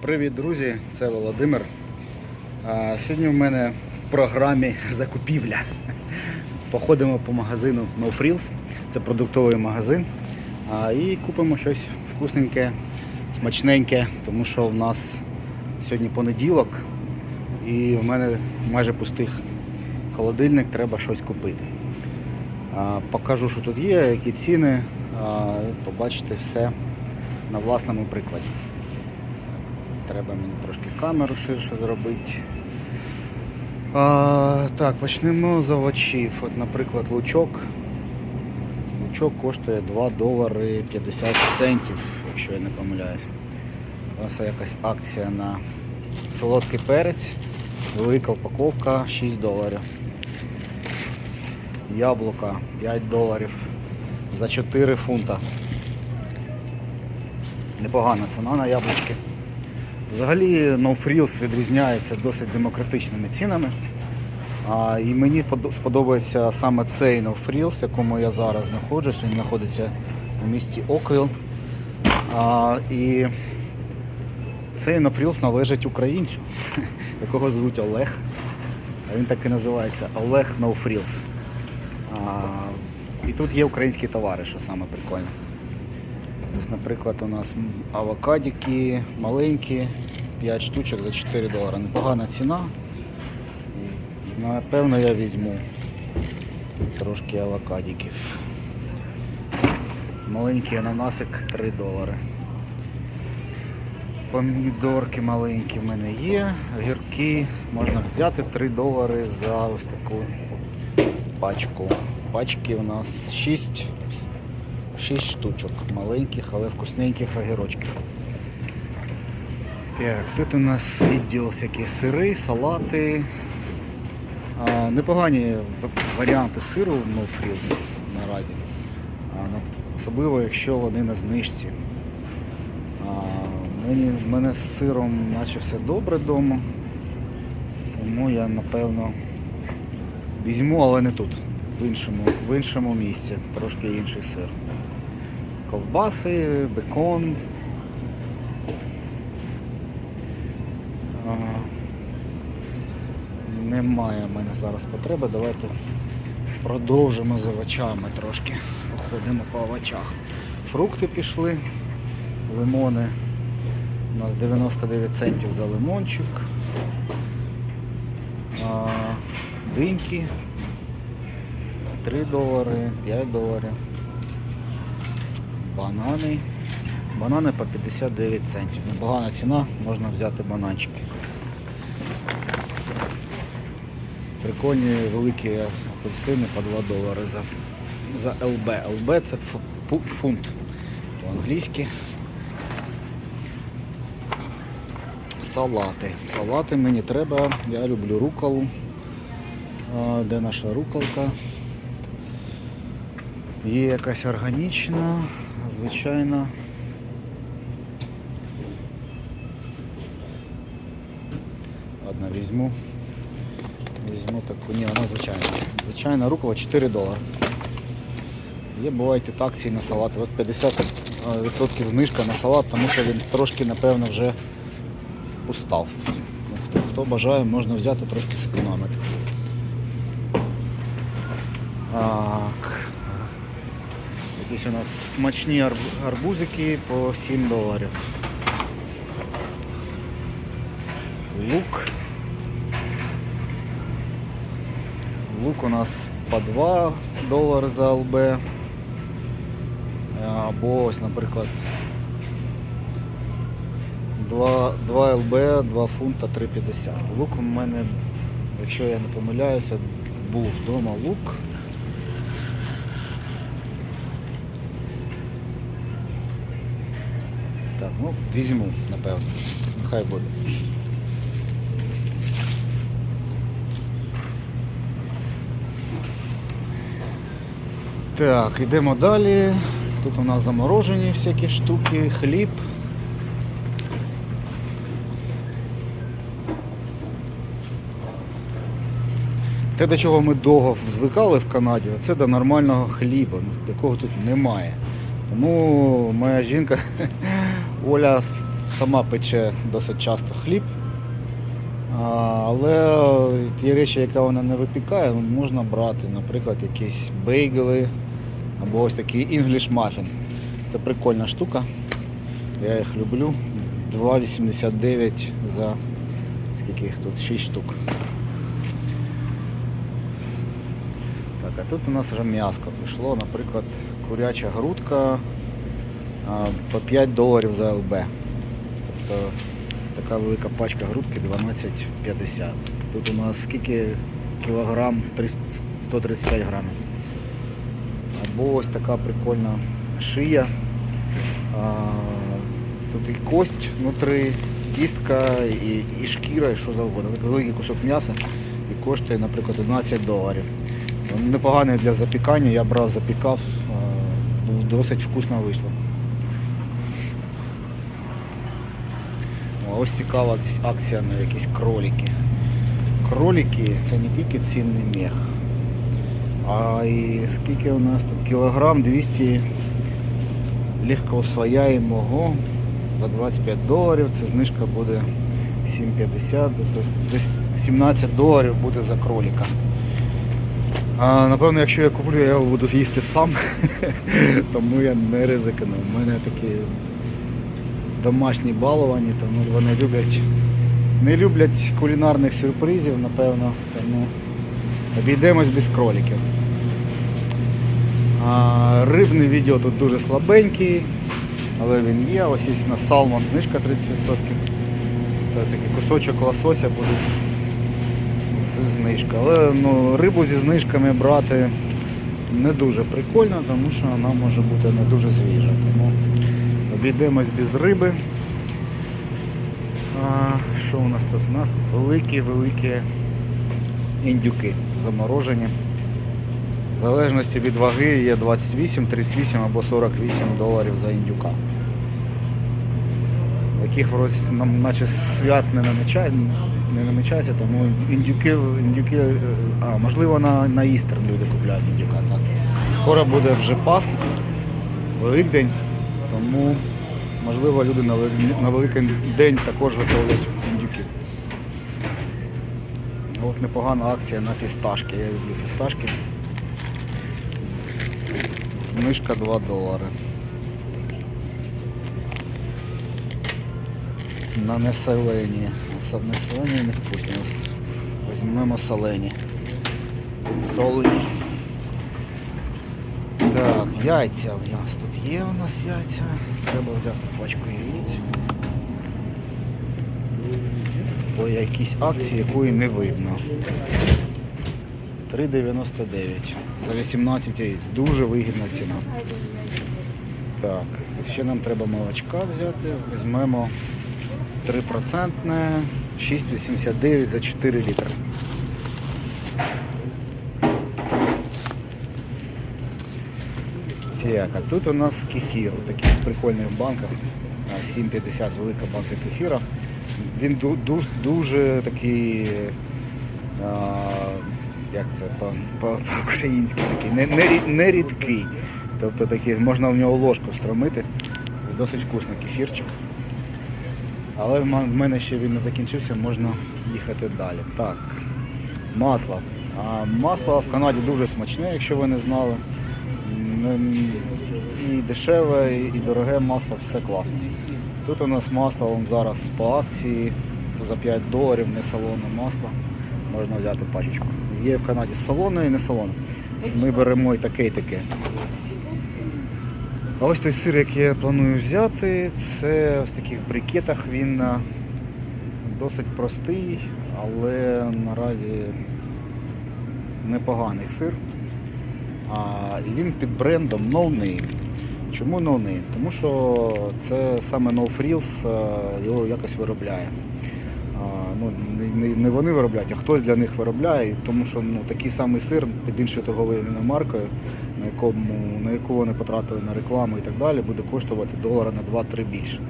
Привіт, друзі! Це Володимир. Сьогодні в мене в програмі закупівля. Походимо по магазину No Frills. Це продуктовий магазин. І купимо щось вкусненьке, смачненьке, тому що в нас сьогодні понеділок і в мене майже пустих холодильник, треба щось купити. Покажу, що тут є, які ціни. Побачите все на власному прикладі. Треба мені трошки камеру ширше зробити. А, так, почнемо з овочів. От, наприклад, лучок. Лучок коштує 2 долари 50 центів, якщо я не помиляюсь. У нас якась акція на солодкий перець. Велика упаковка 6 доларів. Яблука 5 доларів за 4 фунта. Непогана ціна на яблучки. Взагалі No Frills відрізняється досить демократичними цінами. А, і мені сподобається саме цей No Frills, в якому я зараз знаходжусь. Він знаходиться у місті Оквіл. І цей No Frills належить українцю, якого звуть Олег. Він так і називається Олег No Frills. А, і тут є українські товари, що саме прикольно. Ось, наприклад, у нас м, авокадики маленькі, 5 штучок за 4 долари. Непогана ціна. Напевно, я візьму трошки авокадиків. Маленький ананасик 3 долари. Помідорки маленькі в мене є, гірки можна взяти 3 долари за ось таку пачку. Пачки у нас 6 6 штучок маленьких, але вкусненьких огірочків. Так, тут у нас відділ всякі сири, салати. А, непогані варіанти сиру в No наразі. А, особливо якщо вони на знижці. Мені, в мене з сиром наче все добре вдома. Тому я напевно візьму, але не тут. В іншому, в іншому місці. Трошки інший сир ковбаси, бекон. Немає в мене зараз потреби. Давайте продовжимо з овочами трошки. Походимо по овочах. Фрукти пішли, лимони. У нас 99 центів за лимончик. Диньки 3 долари, 5 доларів. Банани. Банани по 59 центів. Непогана ціна, можна взяти бананчики. Прикольні великі апельсини по 2 долари за, за ЛБ. ЛБ це фу- фу- фунт по-англійськи. Салати. Салати мені треба. Я люблю руколу. Де наша руколка? Є якась органічна, звичайна. Ладно, візьму. Візьму таку. Ні, вона звичайна. Звичайна рукола 4 долари. Є бувають тут акції на салат. От 50% знижка на салат, тому що він трошки, напевно, вже устав. Хто, хто бажає, можна взяти трошки зекономити. Так. Якісь у нас смачні арбузики по 7 доларів. Лук. Лук у нас по 2 долари за ЛБ. Е, Або ось, наприклад, 2, 2 ЛБ, 2 фунта 3,50. Лук у мене, якщо я не помиляюся, був вдома лук. Так, ну, візьму, напевно. Нехай буде. Так, йдемо далі. Тут у нас заморожені всякі штуки, хліб. Те, до чого ми довго звикали в Канаді, це до нормального хліба, ну, якого тут немає. Тому моя жінка Оля сама пече досить часто хліб. Але ті речі, які вона не випікає, можна брати, наприклад, якісь бейгели або ось такий English muffin. Це прикольна штука. Я їх люблю. 2,89 за скільки їх тут? 6 штук. Так, а тут у нас вже м'яско пішло, наприклад, куряча грудка по 5 доларів за ЛБ. Тобто така велика пачка грудки 12,50. Тут у нас скільки кілограм 135 грамів. Або ось така прикольна шия. Тут і кость внутри, кістка, і, і шкіра, і що завгодно. Такий великий кусок м'яса і коштує, наприклад, 11 доларів. Непоганий для запікання, я брав, запікав, досить вкусно вийшло. Ось цікава акція на якісь кролики. Кролики це не тільки цінний мех, а і скільки у нас тут кілограм 200 легко освояємого за 25 доларів, це знижка буде 7,50, тобто десь 17 доларів буде за кролика. А, напевно, якщо я куплю, я його буду їсти сам, тому я не ризикну. У мене такі домашні баловані, тому вони люблять, не люблять кулінарних сюрпризів, напевно, тому обійдемось без кроликів. А, рибне відео тут дуже слабенький, але він є. Ось є на салмон знижка 30%. Та такий кусочок лосося буде з- зі знижкою. Але ну, рибу зі знижками брати не дуже прикольно, тому що вона може бути не дуже свіжа. Тому обійдемось без риби. А, що у нас тут? У нас великі-великі індюки заморожені. В залежності від ваги є 28, 38 або 48 доларів за індюка. Яких нам наче свят не намічає, не намічається, тому індюки, індюки, е, а можливо на, на Істер люди купляють індюка. Так. Скоро буде вже Пасха, Великдень, тому можливо люди на, Великий день також готовлять індюків. От непогана акція на фісташки. Я люблю фісташки. Знижка 2 долари. На неселені. Неселені не вкусні. Ось Візьмемо солені. Солі. Так, яйця у нас тут є у нас яйця. Треба взяти пачку яєць. По якійсь акції, якої не видно. 3,99 за 18 яєць. Дуже вигідна ціна. Так, ще нам треба молочка взяти. Візьмемо 3%, 6,89 за 4 літри. Так, а тут у нас кефір у таких прикольних банках. 7,50 велика банка кефіра. Він ду- ду- дуже такий, а, як це по- по- по-українськи такий, не, не, не. Тобто такий, можна в нього ложку встромити. Досить вкусний кефірчик. Але в в мене ще він не закінчився, можна їхати далі. Так, масло. А, масло в Канаді дуже смачне, якщо ви не знали. М, І дешеве, і дороге масло, все класно. Тут у нас масло вон зараз по акції за 5 доларів, не салонне масло. Можна взяти пачечку. Є в Канаді салонне і не салонне. Ми беремо і таке, і таке. А ось той сир, який я планую взяти, це в таких брикетах. Він досить простий, але наразі непоганий сир. І він під брендом No Name. Чому No Name? Тому що це саме No Frills а, його якось виробляє. Ну, не, вони виробляють, а хтось для них виробляє, тому що ну, такий самий сир під іншою торговою маркою, на, якому, на яку вони потратили на рекламу і так далі, буде коштувати долара на 2-3 більше.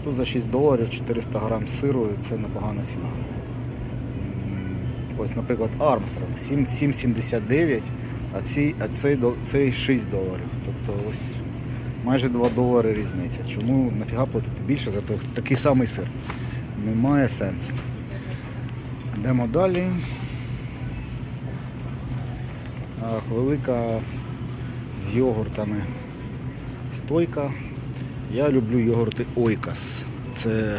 А тут за 6 доларів 400 грам сиру це непогана ціна. Ось, наприклад, Армстронг 7,79, а, ці, а цей, цей 6 доларів. Тобто ось Майже 2 долари різниця. Чому нафіга платити більше за такий самий сир? Немає сенсу. Йдемо далі. А, велика з йогуртами стойка. Я люблю йогурти Ойкас. Це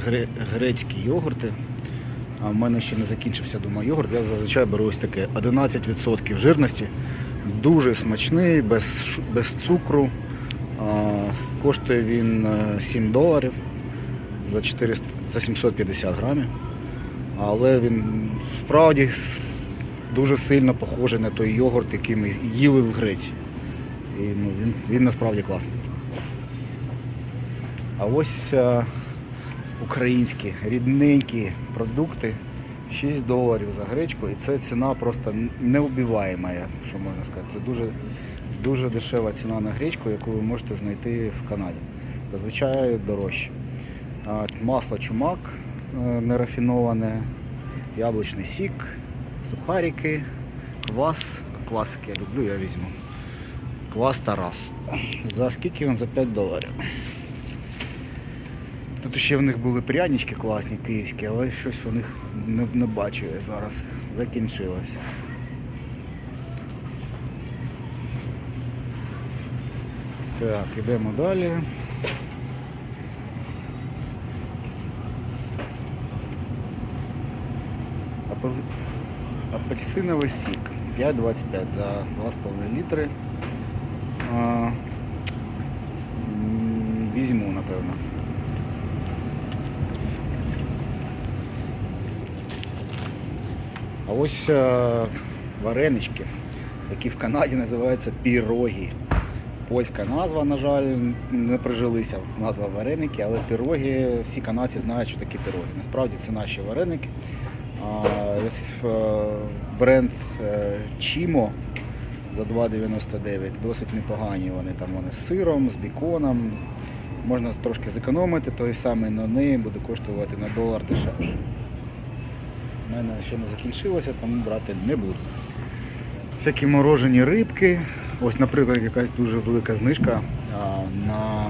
грецькі йогурти. А в мене ще не закінчився дома йогурт. Я зазвичай беру ось таке 11% жирності. Дуже смачний, без, без цукру. Коштує він е, 7 доларів за, 400, за 750 грамів. Але він справді дуже сильно похожий на той йогурт, який ми їли в Греції. І ну, він, він насправді класний. А ось е, українські рідненькі продукти 6 доларів за гречку, і це ціна просто неубиваєма, що можна сказати. Це дуже, дуже дешева ціна на гречку, яку ви можете знайти в Канаді. Зазвичай дорожче. Масло чумак е, нерафіноване, яблучний сік, сухарики, квас. Квас, який я люблю, я візьму. Квас Тарас. За скільки він? За 5 доларів. Тут ще в них були прянички класні київські, але щось у них не, не бачу я зараз. Закінчилось. Так, ідемо далі. Апел- Апельсиновий сік 5,25 за 2,5 літри. Візьму, напевно. А ось е, варенички, які в Канаді називаються пірогі. Польська назва, на жаль, не прижилися назва вареники, але піроги, всі канадці знають, що такі піроги. Насправді це наші вареники. Ось е, бренд е, Чімо за 2,99 досить непогані. Вони там вони з сиром, з біконом. Можна трошки зекономити, той самий нони буде коштувати на долар дешевше. У мене ще не закінчилося, тому брати не буду. Всякі морожені рибки. Ось, наприклад, якась дуже велика знижка на,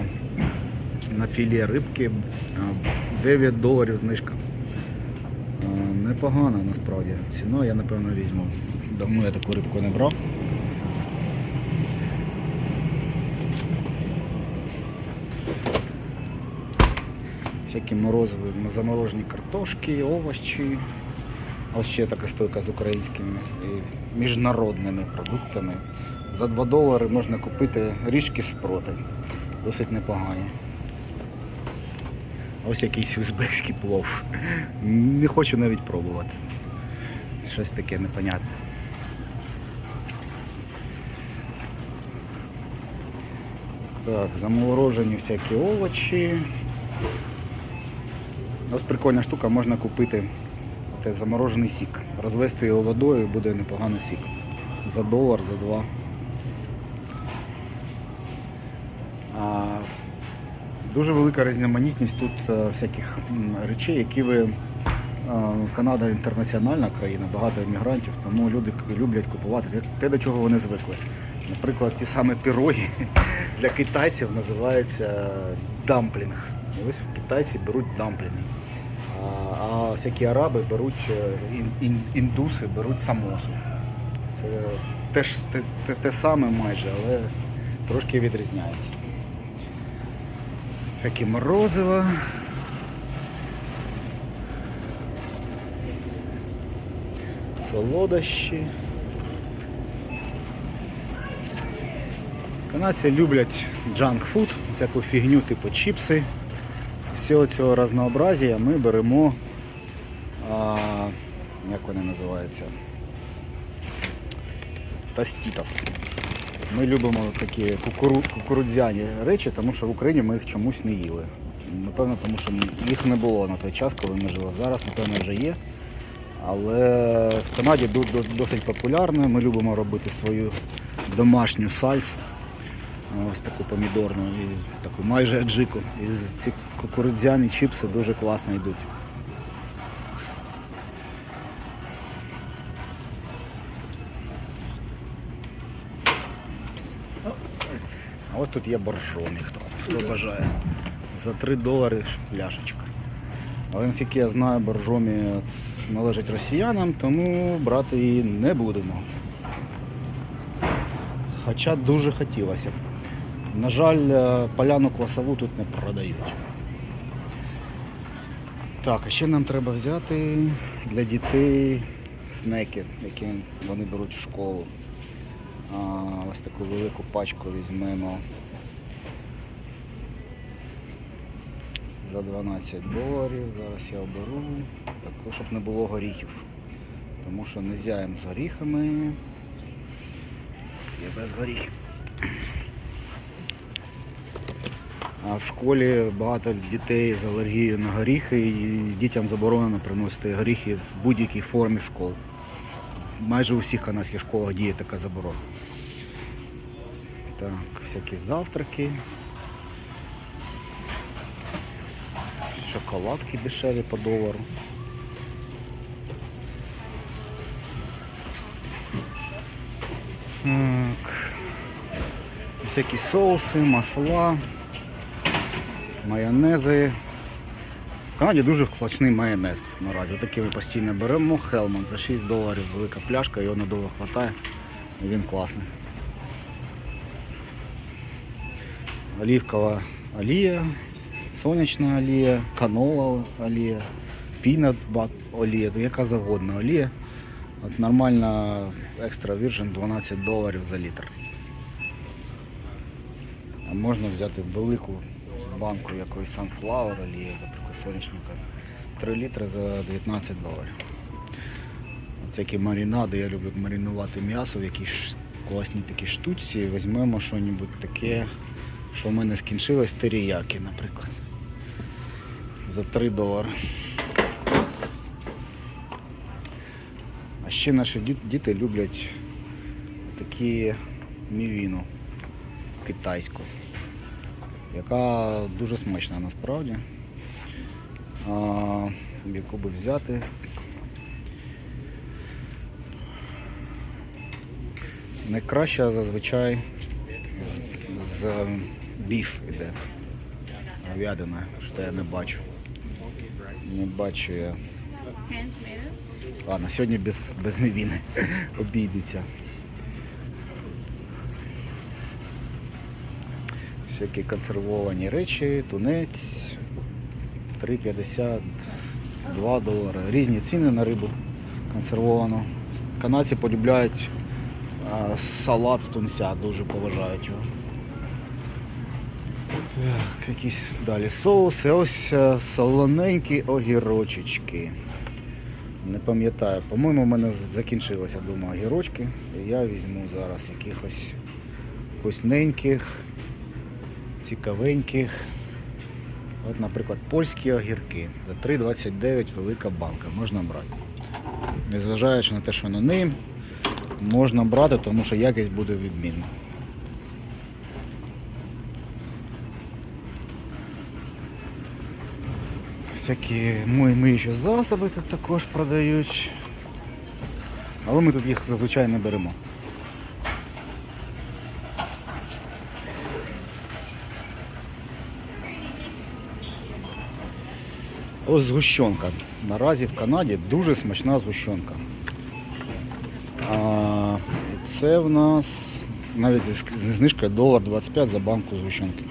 на філе рибки. 9 доларів знижка. А, Непогано насправді. Ціну я напевно візьму. Давно я таку рибку не брав. Всякі морозові, заморожені картошки, овочі. Ось ще така стойка з українськими і міжнародними продуктами. За 2 долари можна купити ріжки спроти. Досить непогані. Ось якийсь узбекський плов. Не хочу навіть пробувати. Щось таке непонятне. Так, заморожені всякі овочі. Ось прикольна штука, можна купити те заморожений сік. Розвести його водою буде непоганий сік. За долар, за два. А, дуже велика різноманітність тут е, всяких речей, які ви. е, Канада інтернаціональна країна, багато іммігрантів, тому люди люблять купувати те- до чого вони звикли. Наприклад, ті самі піроги для китайців називаються дамплінг. І ось китайці беруть дамплінги. А, всякі араби беруть, е, ін, ін- індуси беруть самосу. Це теж те, те, те саме майже, але трошки відрізняється. Всякі морозива. Солодощі. Канадці люблять джанк-фуд, всяку фігню типу чіпси. Всього цього разнообразія ми беремо, вони називаються? Тастітас. Ми любимо такі кукуру, кукурудзяні речі, тому що в Україні ми їх чомусь не їли. Напевно, тому що їх не було на той час, коли ми жили. Зараз, напевно, вже є. Але в Канаді досить популярно. Ми любимо робити свою домашню сальсу. Ось таку помідорну і таку майже аджику. І ці кукурудзяні чіпси дуже класно йдуть. Тут є боржомі, хто, хто бажає. За 3 долари пляшечка. Але наскільки я знаю, боржомі належить росіянам, тому брати її не будемо. Хоча дуже хотілося. На жаль, е, поляну квасову тут не продають. Так, а ще нам треба взяти для дітей снеки, які вони беруть в школу. А, ось таку велику пачку візьмемо за 12 доларів. Зараз я оберу. Так, щоб не було горіхів. Тому що не зяємо з горіхами. І без горіхів. А в школі багато дітей з алергією на горіхи і дітям заборонено приносити горіхи в будь-якій формі в. Майже у всіх канадських школах діє така заборона. Так, всякі завтраки. Шоколадки дешеві по долару. Так. Всякі соуси, масла, майонези. В Канаді дуже смачний майонез наразі. Такий ми постійно беремо. Хелман за 6 доларів велика пляшка, його надовго вистачає. Він класний. Олівкова олія, сонячна олія, канола олія, пінат олія, яка завгодна олія. От нормальна екстра віржин 12 доларів за літр. А можна взяти велику банку якоїсь Sunflower олії, наприклад, соняшника. 3 літри за 19 доларів. Всякі маринади, я люблю маринувати м'ясо в якійсь класній такій штучці. Візьмемо щось таке, що в мене скінчилось, теріяки, наприклад. За 3 долари. А ще наші діти люблять такі мівіну китайську, яка дуже смачна насправді. А, яку би взяти. Найкраще зазвичай з, з біф іде. Говядина, що я не бачу. Не бачу я. Ладно, сьогодні без, без мівіни обійдуться. Всякі консервовані речі, тунець 3,50, 2 долари. Різні ціни на рибу консервовану. Канадці полюбляють салат з тунця, дуже поважають його. Якісь далі соуси. Ось е, солоненькі огірочечки. Не пам'ятаю, по-моєму, в мене закінчилися вдома огірочки. Я візьму зараз якихось вкусненьких, цікавеньких. От, наприклад, польські огірки. За 3,29 велика банка. Можна брати. Незважаючи на те, що на ним, можна брати, тому що якість буде відмінна. Всякі миючі засоби тут також продають. Але ми тут їх зазвичай не беремо. Ось згущенка. Наразі в Канаді дуже смачна згущенка. А, це в нас навіть знижкою долар 25 за банку згущенки.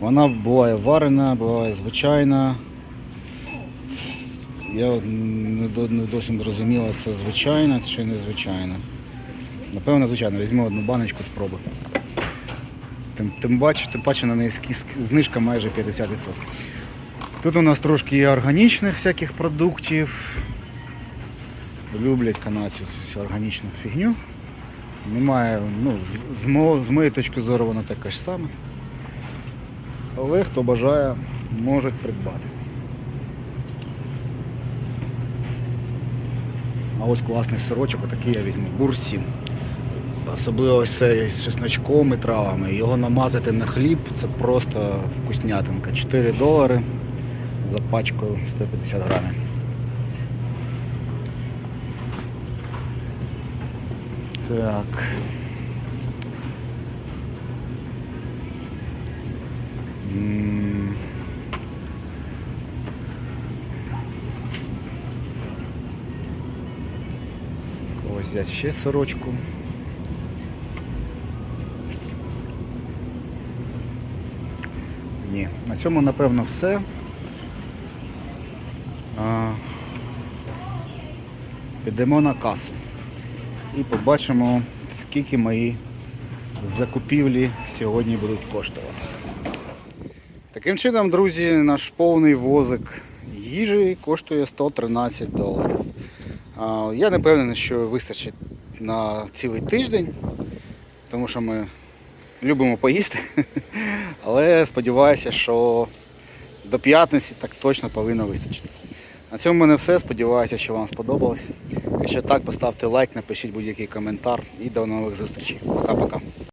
Вона буває варена, буває звичайна. Я не, досі зрозуміла, це звичайна чи незвичайна. Напевно, звичайно, візьму одну баночку, спробую. Тим, тим, бач, тим паче на неї знижка майже 50%. Тут у нас трошки є органічних всяких продуктів. Люблять канадці всю органічну фігню. Немає, ну, з, мо- з моєї точки зору вона така ж сама. Але хто бажає, можуть придбати. А ось класний сирочок, отакий я візьму. Бурсін. Особливо ось цей з чесночком і травами. Його намазати на хліб це просто вкуснятинка. 4 долари за пачку 150 грамів. Так. М. Когось взяти ще сорочку. Ні, на цьому напевно все. Підемо на касу і побачимо, скільки мої закупівлі сьогодні будуть коштувати. Таким чином, друзі, наш повний возик їжі коштує 113 доларів. Я не певний, що вистачить на цілий тиждень, тому що ми любимо поїсти. Але сподіваюся, що до п'ятниці так точно повинно вистачити. На цьому в мене все. Сподіваюся, що вам сподобалось. Якщо так, поставте лайк, напишіть будь-який коментар і до нових зустрічей. Пока-пока.